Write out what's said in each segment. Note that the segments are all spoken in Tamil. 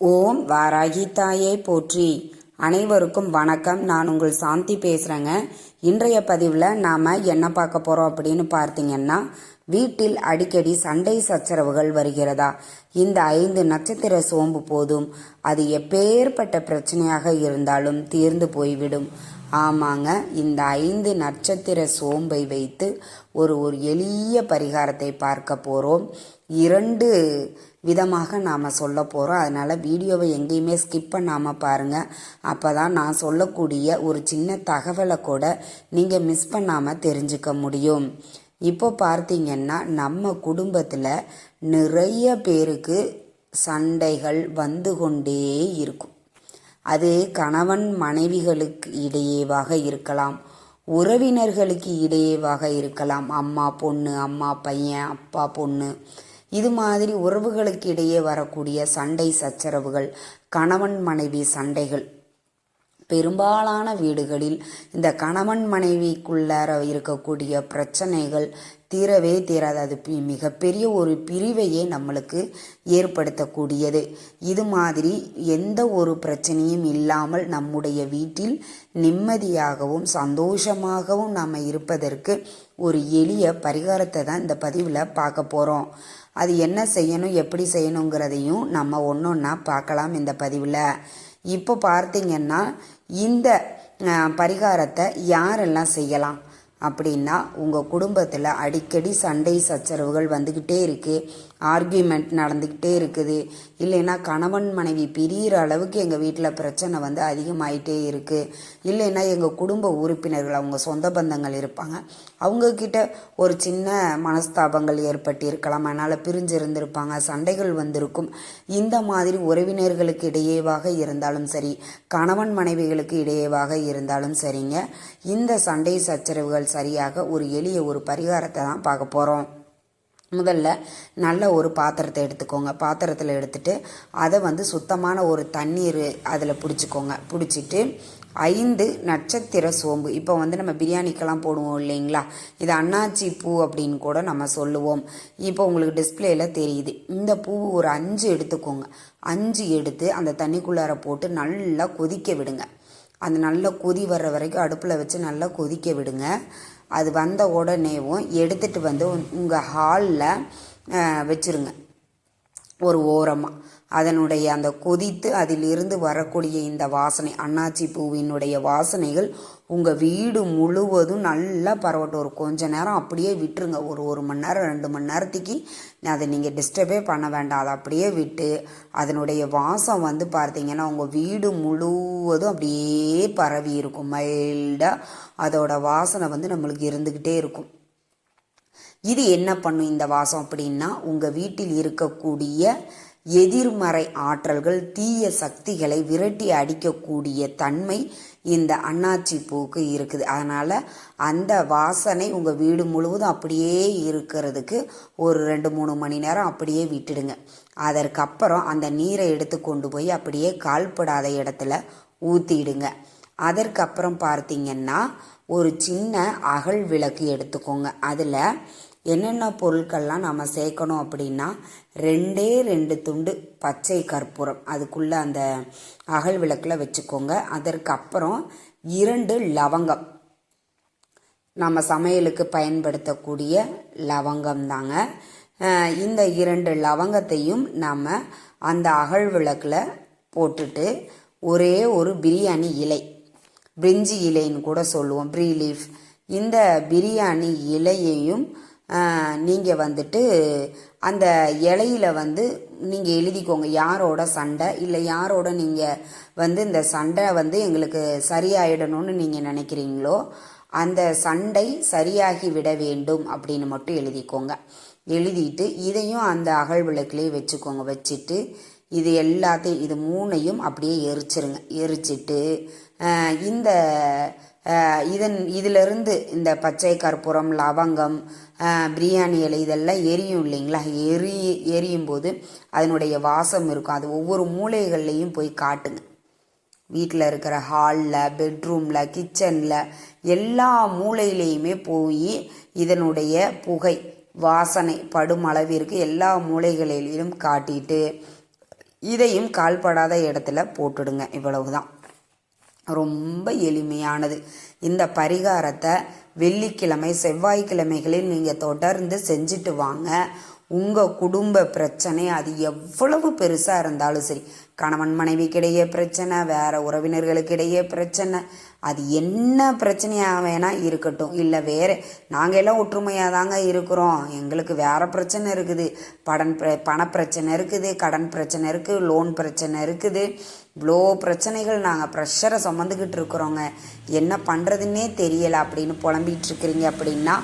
ஓம் வாராகி தாயை போற்றி. அனைவருக்கும் வணக்கம். நான் உங்கள் சாந்தி பேசுகிறேங்க இன்றைய பதிவில் நாம் என்ன பார்க்க போகிறோம் அப்படின்னு பார்த்தீங்கன்னா வீட்டில் அடிக்கடி சண்டை சச்சரவுகள் வருகிறதா? இந்த ஐந்து நட்சத்திர சோம்பு போதும். அது எப்பேற்பட்ட பிரச்சனையாக இருந்தாலும் தீர்ந்து போய்விடும். ஆமாங்க இந்த ஐந்து நட்சத்திர சோம்பை வைத்து ஒரு ஒரு எளிய பரிகாரத்தை பார்க்க போகிறோம் இரண்டு விதமாக நாம் சொல்ல போகிறோம் அதனால் வீடியோவை எங்கேயுமே ஸ்கிப் பண்ணாமல் பாருங்கள் அப்போ தான் நான் சொல்லக்கூடிய ஒரு சின்ன தகவலை கூட நீங்கள் மிஸ் பண்ணாமல் தெரிஞ்சுக்க முடியும். இப்போ பார்த்தீங்கன்னா நம்ம குடும்பத்தில் நிறைய பேருக்கு சண்டைகள் வந்து கொண்டே இருக்கும். அது கணவன் மனைவிகளுக்கு இடையேவாக இருக்கலாம். உறவினர்களுக்கு இடையேவாக இருக்கலாம். அம்மா பொண்ணு அம்மா பையன் அப்பா பொண்ணு. இது மாதிரி உறவுகளுக்கு இடையே வரக்கூடிய சண்டை சச்சரவுகள் கணவன் மனைவி சண்டைகள் பெரும்பாலான வீடுகளில் இந்த கணவன் மனைவிக்குள்ளார இருக்கக்கூடிய பிரச்சனைகள் தீரவே தீராது. அது பி- மிகப்பெரிய ஒரு பிரிவையே நம்மளுக்கு ஏற்படுத்தக்கூடியது. இது மாதிரி எந்த ஒரு பிரச்சனையும் இல்லாமல் நம்முடைய வீட்டில் நிம்மதியாகவும் சந்தோஷமாகவும் நாம் இருப்பதற்கு ஒரு எளிய பரிகாரத்தை தான் இந்த பதிவில் பார்க்க போகிறோம் அது என்ன செய்யணும் எப்படி செய்யணுங்கிறதையும் நம்ம ஒன்று ஒன்றா பார்க்கலாம் இந்த பதிவில். இப்போ பார்த்தீங்கன்னா இந்த பரிகாரத்தை யாரெல்லாம் செய்யலாம்? அப்படின்னா உங்கள் குடும்பத்தில் அடிக்கடி சண்டை சச்சரவுகள் வந்துக்கிட்டே இருக்குது ஆர்கியூமெண்ட் நடந்துக்கிட்டே இருக்குது. இல்லைன்னா கணவன் மனைவி பிரியிற அளவுக்கு எங்கள் வீட்டில் பிரச்சனை வந்து அதிகமாயிட்டே இருக்குது இல்லைன்னா எங்கள் குடும்ப உறுப்பினர்கள் அவங்க சொந்த பந்தங்கள் இருப்பாங்க. அவங்கக்கிட்ட ஒரு சின்ன மனஸ்தாபங்கள் ஏற்பட்டு இருக்கலாம் அதனால் பிரிஞ்சு இருந்திருப்பாங்க சண்டைகள் வந்திருக்கும். இந்த மாதிரி உறவினர்களுக்கு இடையேவாக இருந்தாலும் சரி கணவன் மனைவிகளுக்கு இடையேவாக இருந்தாலும் சரிங்க. இந்த சண்டை சச்சரவுகள் சரியாக ஒரு எளிய ஒரு பரிகாரத்தை தான் பார்க்க போகிறோம் முதல்ல நல்ல ஒரு பாத்திரத்தை எடுத்துக்கோங்க. பாத்திரத்தில் எடுத்துட்டு அதை வந்து சுத்தமான ஒரு தண்ணீர் அதில் பிடிச்சிக்கோங்க. பிடிச்சிட்டு ஐந்து நட்சத்திர சோம்பு. இப்போ வந்து நம்ம பிரியாணிக்கெல்லாம் போடுவோம் இல்லைங்களா? இது அன்னாச்சி பூ அப்படின்னு கூட நம்ம சொல்லுவோம். இப்போ உங்களுக்கு டிஸ்பிளேல தெரியுது. இந்த பூ ஒரு அஞ்சு எடுத்துக்கோங்க. அஞ்சு எடுத்து அந்த தண்ணிக்குள்ளார போட்டு நல்லா கொதிக்க விடுங்க. அது நல்லா கொதி வர்ற வரைக்கும் அடுப்பில் வச்சு நல்லா கொதிக்க விடுங்க. அது வந்த உடனேவும் எடுத்துகிட்டு வந்து உங்கள் ஹாலில் வச்சுருங்க. ஒரு ஓரமாக அதனுடைய அந்த கொதித்து அதிலிருந்து வரக்கூடிய இந்த வாசனை அன்னாச்சி பூவினுடைய வாசனைகள் உங்கள் வீடு முழுவதும் நல்லா பரவட்டும். ஒரு கொஞ்ச நேரம் அப்படியே விட்டுருங்க. ஒரு ஒரு மணி நேரம் ரெண்டு மணி நேரத்துக்கு அதை நீங்கள் டிஸ்டர்பே பண்ண வேண்டாம். அதை அப்படியே விட்டு அதனுடைய வாசம் வந்து பார்த்தீங்கன்னா உங்கள் வீடு முழுவதும் அப்படியே பரவி இருக்கும். மைல்டாக அதோட வாசனை வந்து நம்மளுக்கு இருந்துக்கிட்டே இருக்கும். இது என்ன பண்ணும் இந்த வாசம் அப்படின்னா உங்கள் வீட்டில் இருக்கக்கூடிய எதிர்மறை ஆற்றல்கள் தீய சக்திகளை விரட்டி அடிக்கக்கூடிய தன்மை இந்த அண்ணாச்சி பூக்கு இருக்குது. அதனால் அந்த வாசனை உங்கள் வீடு முழுவதும் அப்படியே இருக்கிறதுக்கு ஒரு ரெண்டு மூணு மணி நேரம் அப்படியே விட்டுடுங்க. அதற்கப்புறம் அந்த நீரை எடுத்து கொண்டு போய் அப்படியே கால்படாத இடத்துல ஊற்றிடுங்க அதற்கப்புறம் பார்த்தீங்கன்னா ஒரு சின்ன அகல் விளக்கு எடுத்துக்கோங்க. அதில் என்னென்ன பொருட்கள்லாம் நம்ம சேர்க்கணும் அப்படின்னா ரெண்டே ரெண்டு துண்டு பச்சை கற்பூரம். அதுக்குள்ளே அந்த அகல் விளக்கில் வச்சுக்கோங்க. அதற்கப்புறம் இரண்டு லவங்கம். நம்ம சமையலுக்கு பயன்படுத்தக்கூடிய லவங்கம் தாங்க. இந்த இரண்டு லவங்கத்தையும் நம்ம அந்த அகல் விளக்கில் போட்டுட்டு ஒரே ஒரு பிரியாணி இலை பிரிஞ்சி இலைன்னு கூட சொல்லுவோம். ப்ரீ லீஃப் இந்த பிரியாணி இலையையும் நீங்கள் வந்துட்டு அந்த இலையில வந்து நீங்கள் எழுதிக்கோங்க. யாரோட சண்டை? இல்லை யாரோட நீங்கள் வந்து இந்த சண்டை வந்து எங்களுக்கு சரியாயிடணும்னு நீங்கள் நினைக்கிறீங்களோ அந்த சண்டை சரியாகி விட வேண்டும் அப்படின்னு மட்டும் எழுதிக்கோங்க. எழுதிட்டு இதையும் அந்த அகல் விளக்குலேயே வச்சுக்கோங்க. வச்சுட்டு இது எல்லாத்தையும் இது மூணையும் அப்படியே எரிச்சிருங்க. எரிச்சிட்டு இந்த இதன் இதிலிருந்து இந்த பச்சை கற்பூரம் லவங்கம் பிரியாணி இலை இதெல்லாம் எரியும் இல்லைங்களா? எரி எரியும் போது அதனுடைய வாசம் இருக்கும். அது ஒவ்வொரு மூலைகள்லையும் போய் காட்டுங்க. வீட்டில் இருக்கிற ஹாலில் பெட்ரூமில் கிச்சனில் எல்லா மூலையிலையுமே போய் இதனுடைய புகை வாசனை படும் அளவிற்கு எல்லா மூலைகளிலும் காட்டிட்டு இதையும் கால்படாத இடத்துல போட்டுடுங்க. இவ்வளவுதான். ரொம்ப எளிமையானது. இந்த பரிகாரத்தை வெள்ளிக்கிழமை செவ்வாய்க்கிழமைகளில் நீங்கள் தொடர்ந்து செஞ்சுட்டு வாங்க. உங்கள் குடும்ப பிரச்சனை அது எவ்வளவு பெருசாக இருந்தாலும் சரி கணவன் மனைவிக்கிடையே பிரச்சனை வேறு உறவினர்களுக்கிடையே பிரச்சனை அது என்ன பிரச்சனையாக வேணால் இருக்கட்டும். இல்லை வேறு நாங்கள் எல்லாம் ஒற்றுமையாக தாங்க இருக்கிறோம். எங்களுக்கு வேறு பிரச்சனை இருக்குது. படன் பிர- பணப்பிரச்சனை இருக்குது கடன் பிரச்சனை இருக்குது லோன் பிரச்சனை இருக்குது. இவ்வளோ பிரச்சனைகள் நாங்கள் ப்ரெஷரை சுமந்துக்கிட்டு இருக்கிறோங்க. என்ன பண்ணுறதுன்னே தெரியலை அப்படின்னு புலம்பிகிட்டு இருக்கிறீங்க அப்படின்னா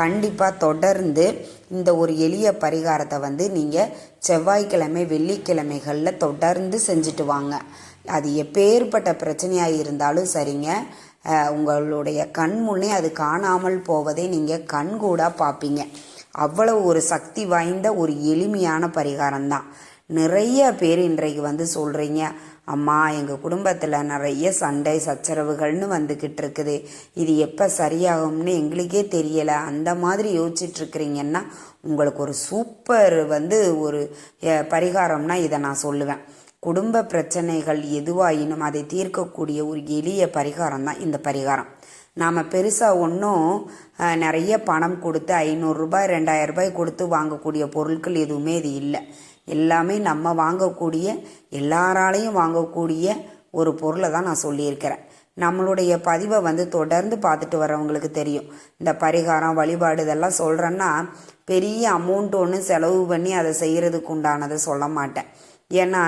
கண்டிப்பாக தொடர்ந்து இந்த ஒரு எளிய பரிகாரத்தை வந்து நீங்கள் செவ்வாய்க்கிழமை வெள்ளிக்கிழமைகளில் தொடர்ந்து செஞ்சுட்டு வாங்க. அது எப்பேற்பட்ட பிரச்சனையாக இருந்தாலும் சரிங்க. உங்களுடைய கண் முன்னே அது காணாமல் போவதை நீங்கள் கண்கூடாக பார்ப்பீங்க. அவ்வளவு ஒரு சக்தி வாய்ந்த ஒரு எளிமையான பரிகாரம் தான் நிறைய பேர் இன்றைக்கு வந்து சொல்கிறீங்க அம்மா எங்கள் குடும்பத்தில் நிறைய சண்டை சச்சரவுகள்னு வந்துக்கிட்டு இருக்குது இது எப்போ சரியாகும்னு எங்களுக்கே தெரியலை. அந்த மாதிரி யோசிச்சிட்ருக்கிறீங்கன்னா உங்களுக்கு ஒரு சூப்பர் வந்து ஒரு பரிகாரம்னா இதை நான் சொல்லுவேன். குடும்ப பிரச்சனைகள் எதுவாயினும் அதை தீர்க்கக்கூடிய ஒரு எளிய பரிகாரம் தான் இந்த பரிகாரம். நாம் பெருசாக ஒன்றும் நிறைய பணம் கொடுத்து ஐநூறுரூபாய் ரெண்டாயிரம் ரூபாய் கொடுத்து வாங்கக்கூடிய பொருட்கள் எதுவுமே இது இல்லை. எல்லாமே நம்ம வாங்கக்கூடிய எல்லாராலையும் வாங்கக்கூடிய ஒரு பொருளை தான் நான் சொல்லியிருக்கிறேன். நம்மளுடைய பதிவை வந்து தொடர்ந்து பார்த்துட்டு வரவங்களுக்கு தெரியும். இந்த பரிகாரம் வழிபாடு இதெல்லாம் சொல்கிறேன்னா பெரிய அமௌண்ட் ஒன்று செலவு பண்ணி அதை செய்கிறதுக்கு உண்டானதை சொல்ல மாட்டேன். ஏன்னா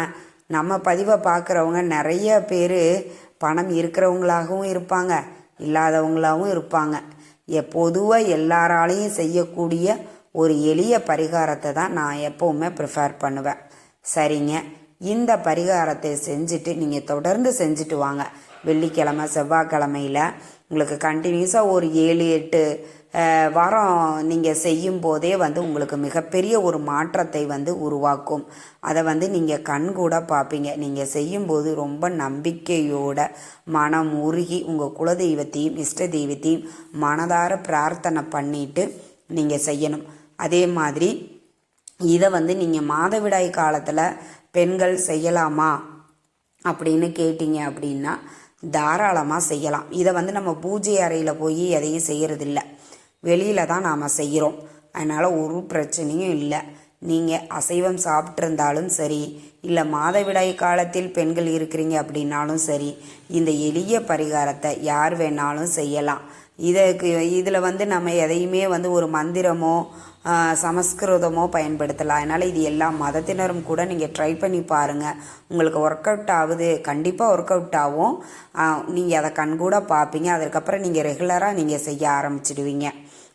நம்ம பதிவை பார்க்குறவங்க நிறைய பேர் பணம் இருக்கிறவங்களாகவும் இருப்பாங்க இல்லாதவங்களாகவும் இருப்பாங்க. பொதுவாக எல்லாராலையும் செய்யக்கூடிய ஒரு எளிய பரிகாரத்தை தான் நான் எப்போவுமே ப்ரிஃபேர் பண்ணுவேன். சரிங்க. இந்த பரிகாரத்தை செஞ்சுட்டு நீங்கள் தொடர்ந்து செஞ்சுட்டு வாங்க. வெள்ளிக்கிழமை செவ்வாய்க்கிழமையில் உங்களுக்கு கண்டினியூஸாக ஒரு ஏழு எட்டு வாரம் நீங்கள் செய்யும் போதே வந்து உங்களுக்கு மிகப்பெரிய ஒரு மாற்றத்தை வந்து உருவாக்கும். அதை வந்து நீங்கள் கண்கூட பார்ப்பீங்க. நீங்கள் செய்யும்போது ரொம்ப நம்பிக்கையோட மனம் உருகி உங்கள் குலதெய்வத்தையும் இஷ்ட தெய்வத்தையும் மனதார பிரார்த்தனை பண்ணிட்டு நீங்கள் செய்யணும். அதே மாதிரி இதை வந்து நீங்கள் மாதவிடாய் காலத்தில் பெண்கள் செய்யலாமா அப்படின்னு கேட்டிங்க அப்படின்னா தாராளமாக செய்யலாம். இதை வந்து நம்ம பூஜை அறையில் போய் எதையும் செய்கிறதில்ல வெளியில் தான் நாம் செய்கிறோம் அதனால் ஒரு பிரச்சனையும் இல்லை. நீங்கள் அசைவம் சாப்பிட்ருந்தாலும் சரி இல்லை மாதவிடாய் காலத்தில் பெண்கள் இருக்கிறீங்க அப்படின்னாலும் சரி இந்த எளிய பரிகாரத்தை யார் வேணாலும் செய்யலாம். இதற்கு இதில் வந்து நம்ம எதையுமே வந்து ஒரு மந்திரமோ சமஸ்கிருதமோ பயன்படுத்தலாம். அதனால் இது எல்லா மதத்தினரும் கூட நீங்கள் ட்ரை பண்ணி பாருங்கள் உங்களுக்கு ஒர்க் அவுட் ஆகுது கண்டிப்பாக ஒர்க் அவுட் ஆகும். நீங்கள் அதை கண்கூட பார்ப்பீங்க அதுக்கப்புறம் நீங்கள் ரெகுலராக நீங்கள் செய்ய ஆரம்பிச்சிடுவீங்க.